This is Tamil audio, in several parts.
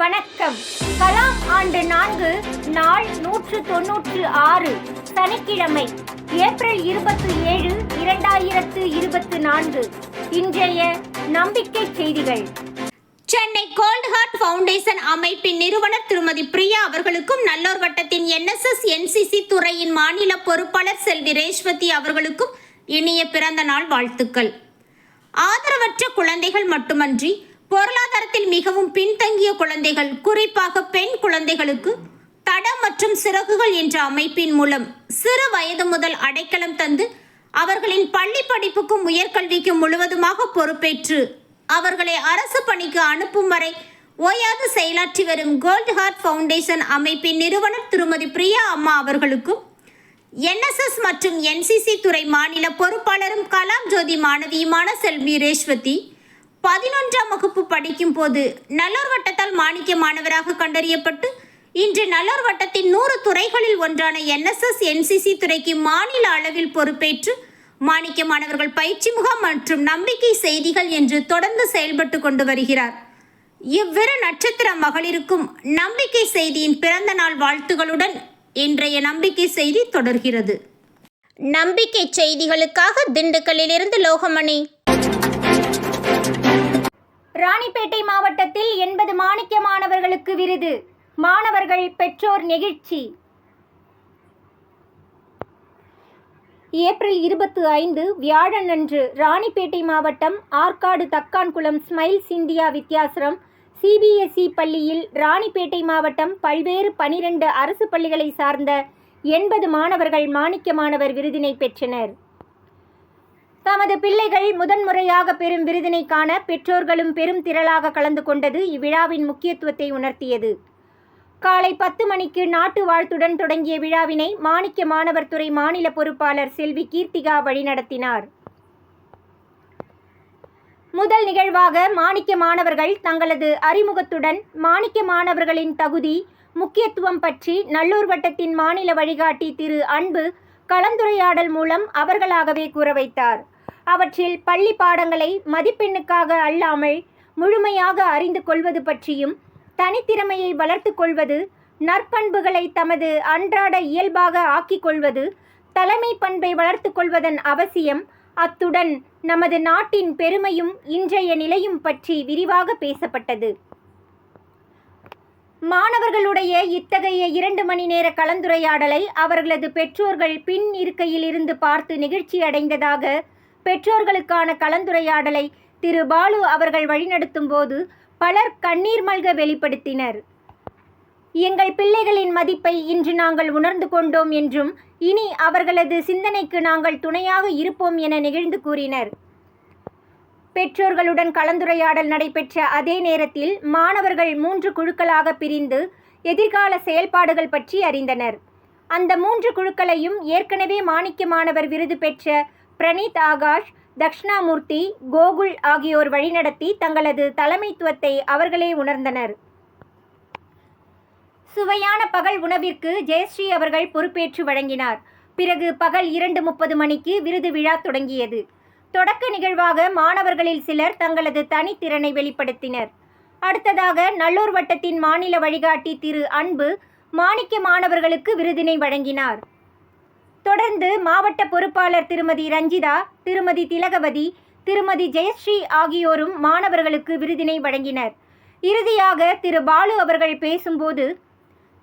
வணக்கம். கலாம் ஆண்டு நான்கு நாள் நூற்று தொன்னூற்று ஆறு சனிக்கிழமை ஏப்ரல் இருபத்தி ஏழு இரண்டாயிரத்து இருபத்து நான்கு. இன்றைய நம்பிக்கை செய்திகள். சென்னை கோல்ட் ஹார்ட் ஃபவுண்டேஷன் அமைப்பின் நிறுவனர் திருமதி பிரியா அவர்களுக்கும் நல்லோர் வட்டத்தின் என்எஸ்எஸ் என்சிசி துறையின் மாநில பொறுப்பாளர் செல்வி ரேஷ்வதி அவர்களுக்கும் இனிய பிறந்த நாள் வாழ்த்துக்கள். ஆதரவற்ற குழந்தைகள் மட்டுமன்றி பொருளாதாரத்தில் மிகவும் பின்தங்கிய குழந்தைகள் குறிப்பாக பெண் குழந்தைகளுக்கு தடம் மற்றும் சிறகுகள் என்ற அமைப்பின் மூலம் சிறு வயது முதல் அடைக்கலம் தந்து அவர்களின் பள்ளி படிப்புக்கும் உயர்கல்விக்கும் முழுவதுமாக பொறுப்பேற்று அவர்களை அரசு பணிக்கு அனுப்பும் வரை ஓயாது செயலாற்றி வரும் கோல்ட் ஹார்ட் ஃபவுண்டேஷன் அமைப்பின் நிறுவனர் திருமதி பிரியா அம்மா அவர்களுக்கும் என்எஸ்எஸ் மற்றும் என்சிசி துறை மாநில பொறுப்பாளரும் கலாம் ஜோதி மாணவியுமான செல்வி ரேஷ்வதி பதினொன்றாம் வகுப்பு படிக்கும் போது நல்லூர் வட்டத்தால் மாணிக்க மாணவராக கண்டறியப்பட்டு இன்று நல்லூர் வட்டத்தின் நூறு துறைகளில் ஒன்றான என்எஸ்எஸ் என்சிசி துறைக்கு மாநில அளவில் பொறுப்பேற்று மாணிக்க மாணவர்கள் பயிற்சி முகாம் மற்றும் நம்பிக்கை செய்திகள் என்று தொடர்ந்து செயல்பட்டு கொண்டு வருகிறார். இவ்விரு நட்சத்திர மகளிருக்கும் நம்பிக்கை செய்தியின் பிறந்த நாள் வாழ்த்துகளுடன் இன்றைய நம்பிக்கை செய்தி தொடர்கிறது. நம்பிக்கை செய்திகளுக்காக திண்டுக்கல்லிலிருந்து லோகமணி. ராணிப்பேட்டை மாவட்டத்தில் எண்பது மாணிக்க மாணவர்களுக்கு விருது. மாணவர்கள் பெற்றோர் நெகிழ்ச்சி. ஏப்ரல் இருபத்து ஐந்து வியாழன் அன்று ராணிப்பேட்டை மாவட்டம் Arcot Thakkankulam smiles India Vidyashram CBSE பள்ளியில் ராணிப்பேட்டை மாவட்டம் பல்வேறு பனிரெண்டு அரசு பள்ளிகளை சார்ந்த எண்பது மாணவர்கள் மாணிக்க மாணவர் விருதினை பெற்றனர். தமது பிள்ளைகள் முதன்முறையாக பெறும் விருதினை காண பெற்றோர்களும் பெரும் திரளாக கலந்து கொண்டது இவ்விழாவின் முக்கியத்துவத்தை உணர்த்தியது. காலை பத்து மணிக்கு நாட்டு வாழ்த்துடன் தொடங்கிய விழாவினை மாணிக்க மாணவர் துறை மாநில பொறுப்பாளர் செல்வி கீர்த்திகா வழிநடத்தினார். முதல் நிகழ்வாக மாணிக்க மாணவர்கள் தங்களது அறிமுகத்துடன் மாணிக்க மாணவர்களின் தகுதி முக்கியத்துவம் பற்றி நல்லூர் வட்டத்தின் மாநில வழிகாட்டி திரு அன்பு கலந்துரையாடல் மூலம் அவர்களாகவே கூற வைத்தார். அவற்றில் பள்ளி பாடங்களை மதிப்பெண்ணுக்காக அல்லாமல் முழுமையாக அறிந்து கொள்வது பற்றியும் தனித்திறமையை வளர்த்து கொள்வது நற்பண்புகளை தமது அன்றாட இயல்பாக ஆக்கிக் கொள்வது தலைமை பண்பை வளர்த்து கொள்வதன் அவசியம் அத்துடன் நமது நாட்டின் பெருமையும் இன்றைய நிலையும் பற்றி விரிவாக பேசப்பட்டது. மாணவர்களுடைய இத்தகைய இரண்டு மணி நேர கலந்துரையாடலை அவர்களது பெற்றோர்கள் பின் இருக்கையில் இருந்து பார்த்து நிகழ்ச்சியடைந்ததாக அடைந்ததாக பெற்றோர்களுக்கான கலந்துரையாடலை திரு பாலு அவர்கள் வழிநடத்தும் போது பலர் கண்ணீர் மல்க வெளிப்படுத்தினர். எங்கள் பிள்ளைகளின் மதிப்பை இன்று நாங்கள் உணர்ந்து கொண்டோம் என்றும் இனி அவர்களது சிந்தனைக்கு நாங்கள் துணையாக இருப்போம் என நெகிழ்ந்து கூறினர். பெற்றோர்களுடன் கலந்துரையாடல் நடைபெற்ற அதே நேரத்தில் மாணவர்கள் மூன்று குழுக்களாக பிரிந்து எதிர்கால செயல்பாடுகள் பற்றி அறிந்தனர். அந்த மூன்று குழுக்களையும் ஏற்கனவே மாணிக்க மாணவர் விருது பெற்ற பிரணீத் ஆகாஷ் தக்ஷணாமூர்த்தி கோகுல் ஆகியோர் வழிநடத்தி தங்களது தலைமைத்துவத்தை அவர்களே உணர்ந்தனர். சுவையான பகல் உணவிற்கு ஜெயஸ்ரீ அவர்கள் பொறுப்பேற்று வழங்கினார். பிறகு பகல் இரண்டு முப்பது மணிக்கு விருது விழா தொடங்கியது. தொடக்க நிகழ்வாக மாணவர்களில் சிலர் தங்களது தனித்திறனை வெளிப்படுத்தினர். அடுத்ததாக நல்லூர் வட்டத்தின் மாநில வழிகாட்டி திரு அன்பு மாணிக்க மாணவர்களுக்கு விருதினை வழங்கினார். தொடர்ந்து மாவட்ட பொறுப்பாளர் திருமதி ரஞ்சிதா திருமதி திலகவதி திருமதி ஜெயஸ்ரீ ஆகியோரும் மாணவர்களுக்கு விருதினை வழங்கினர். இறுதியாக திரு பாலு அவர்கள் பேசும்போது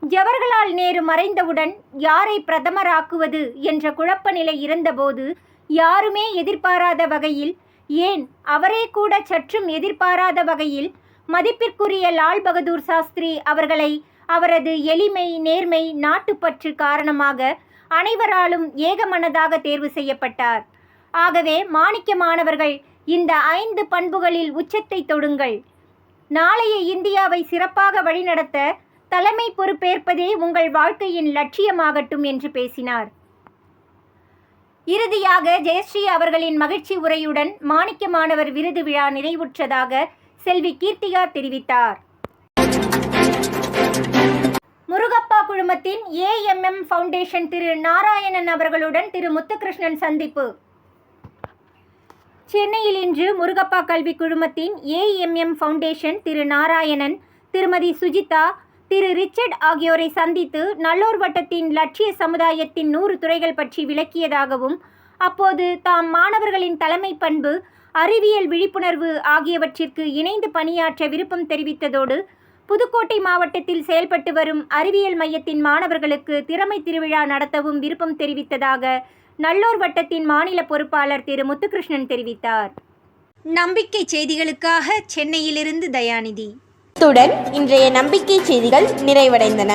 ஜவஹர்லால் நேரு மறைந்தவுடன் யாரை பிரதமராக்குவது என்ற குழப்ப நிலை இருந்தபோது யாருமே எதிர்பாராத வகையில் ஏன் அவரே கூட சற்றும் எதிர்பாராத வகையில் மதிப்பிற்குரிய லால் பகதூர் சாஸ்திரி அவர்களை அவரது எளிமை நேர்மை நாட்டுப்பற்று காரணமாக அனைவராலும் ஏகமனதாக தேர்வு செய்யப்பட்டார். ஆகவே மாணிக்க மாணவர்கள் இந்த ஐந்து பண்புகளில் உச்சத்தை தொடுங்கள். நாளைய இந்தியாவை சிறப்பாக வழிநடத்த தலைமை பொறுப்பேற்பதே உங்கள் வாழ்க்கையின் லட்சியமாகட்டும் என்று பேசினார். இறுதியாக ஜெயஸ்ரீ அவர்களின் மகிழ்ச்சி உரையுடன் மாணிக்க மாணவர் விருது விழா நிறைவுற்றதாக செல்வி கீர்த்திகா தெரிவித்தார். முருகப்பா குழுமத்தின் ஏஎம்எம் ஃபவுண்டேஷன் திரு நாராயணன் அவர்களுடன் திரு முத்துகிருஷ்ணன் சந்திப்பு. சென்னையில் இன்று முருகப்பா கல்வி குழுமத்தின் ஏஎம்எம் ஃபவுண்டேஷன் திரு நாராயணன் திருமதி சுஜிதா திரு ரிச்சர்ட் ஆகியோரை சந்தித்து நல்லோர் வட்டத்தின் லட்சிய சமுதாயத்தின் நூறு துறைகள் பற்றி விளக்கியதாகவும் அப்போது தாம் மாணவர்களின் தலைமை பண்பு அறிவியல் விழிப்புணர்வு ஆகியவற்றிற்கு இணைந்து பணியாற்ற விருப்பம் தெரிவித்ததோடு புதுக்கோட்டை மாவட்டத்தில் செயல்பட்டு வரும் அறிவியல் மையத்தின் மாணவர்களுக்கு திறமை திருவிழா நடத்தவும் விருப்பம் தெரிவித்ததாக நல்லோர் வட்டத்தின் மாநில பொறுப்பாளர் திரு முத்துகிருஷ்ணன் தெரிவித்தார். நம்பிக்கை செய்திகளுக்காக சென்னையிலிருந்து தயாநிதி. இத்துடன் இன்றைய நம்பிக்கை செய்திகள் நிறைவடைந்தன.